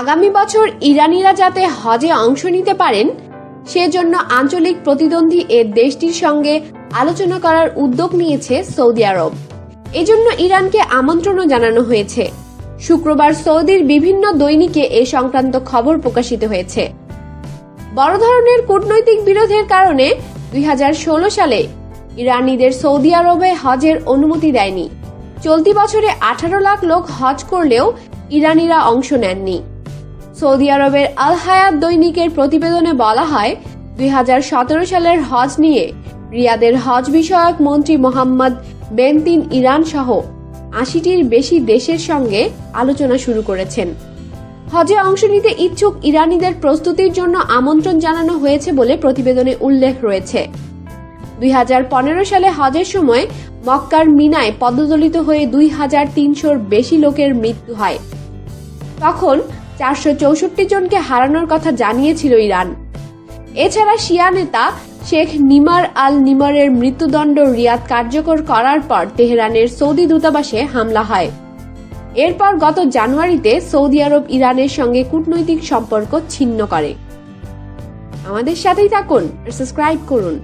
আগামী বছর ইরানিরা যাতে হজে অংশ নিতে পারেন, সেজন্য আঞ্চলিক প্রতিদ্বন্দ্বী এ দেশটির সঙ্গে আলোচনা করার উদ্যোগ নিয়েছে সৌদি আরব। এজন্য ইরানকে আমন্ত্রণও জানানো হয়েছে। শুক্রবার সৌদির বিভিন্ন দৈনিকে এ সংক্রান্ত খবর প্রকাশিত হয়েছে। বড় ধরনের কূটনৈতিক বিরোধের কারণে দুই হাজার ষোলো সালে ইরানিদের সৌদি আরবে হজের অনুমতি দেয়নি। চলতি বছরে আঠারো লাখ লোক হজ করলেও ইরানিরা অংশ নেননি। সৌদি আরবের আল হায়াত দৈনিকের প্রতিবেদনে বলা হয়, দুই হাজার সতেরো সালের হজ নিয়ে রিয়াদের হজ বিষয়ক মন্ত্রী মোহাম্মদ বেনতিন ইরান সহ আশিটির বেশি দেশের সঙ্গে আলোচনা শুরু করেছেন। হজে অংশ নিতে ইচ্ছুক ইরানিদের প্রস্তুতির জন্য আমন্ত্রণ জানানো হয়েছে বলে প্রতিবেদনে উল্লেখ রয়েছে। দুই হাজার পনেরো সালে হজের সময় মক্কার মিনায় পদদলিত হয়ে দুই হাজার তিনশোর বেশি লোকের মৃত্যু হয়। তখন চারশো চৌষট্টি জনকে হারানোর কথা জানিয়েছিল ইরান। এছাড়া শিয়া নেতা শেখ নিমার আল নিমারের মৃত্যুদণ্ড রিয়াদ কার্যকর করার পর তেহরানের সৌদি দূতাবাসে হামলা হয়। এরপর গত জানুয়ারিতে সৌদি আরব ইরানের সঙ্গে কূটনৈতিক সম্পর্ক ছিন্ন করে। আমাদের সাথেই থাকুন, সাবস্ক্রাইব করুন।